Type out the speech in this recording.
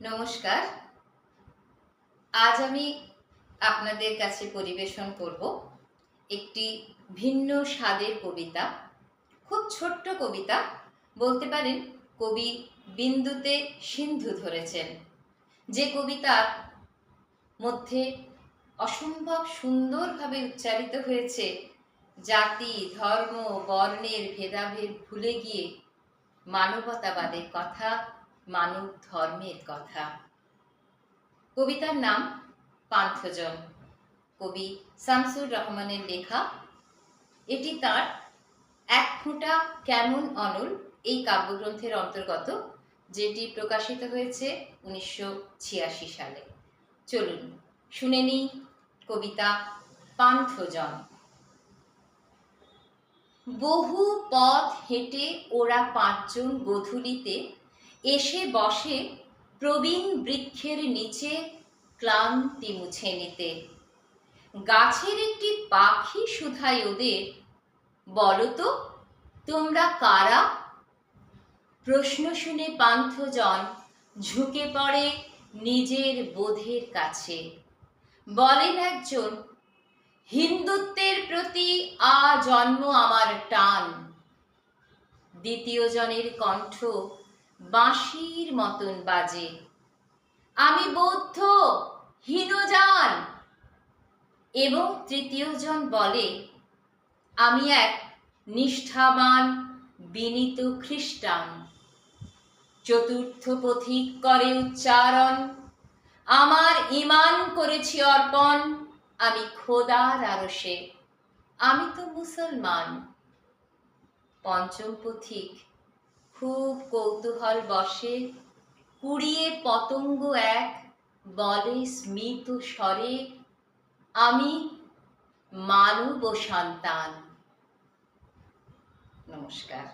নমস্কার। আজ আমি আপনাদের কাছে পরিবেশন করব একটি ভিন্ন স্বাদের কবিতা, খুব ছোট্ট কবিতা, বলতে পারেন কবি বিন্দুতে সিন্ধু ধরেছেন। যে কবিতার মধ্যে অসম্ভব সুন্দরভাবে উচ্চারিত হয়েছে, জাতি, ধর্ম, বর্ণের ভেদাভেদ ভুলে গিয়ে মানবতাবাদের কথা মানব ধর্মের কথা। কবিতার নাম পান্থজন কবি শামসুর রহমানের লেখা, এটি তার এক ফোঁটা কেমন অনল এই কাব্যগ্রন্থের অন্তর্গত, যেটি প্রকাশিত হয়েছে উনিশশো ছিয়াশি সালে। চলুন, শুনে নিই কবিতা পান্থজন বহু পথ হেঁটে ওরা পাঁচজন গধূলিতে এসে বসে প্রবীণ বৃক্ষের নিচে ক্লান্তি মুছে নিতে। গাছের একটি পাখি শুধায় ওদের। বলো তো, তোমরা কারা? প্রশ্ন শুনে পান্থজন ঝুঁকে পড়ে নিজের বোধের কাছে। বলেন একজন, হিন্দুত্বের প্রতি আ জন্ম আমার টান। দ্বিতীয় জনের কণ্ঠ বাঁশির মতন বাজে। আমি বৌদ্ধ হীনজান এবং তৃতীয় জন বলে, আমি এক নিষ্ঠাবান, বিনীত খ্রিস্টান। চতুর্থ পথিক করে উচ্চারণ, আমার ইমান করেছি অর্পণ, আমি খোদার আরশে। আমি তো মুসলমান। পঞ্চম পথিক খুব কৌতূহল বসে। কুড়িয়ে পতঙ্গ এক বলে স্মিত স্বরে আমি মানব সন্তান। নমস্কার।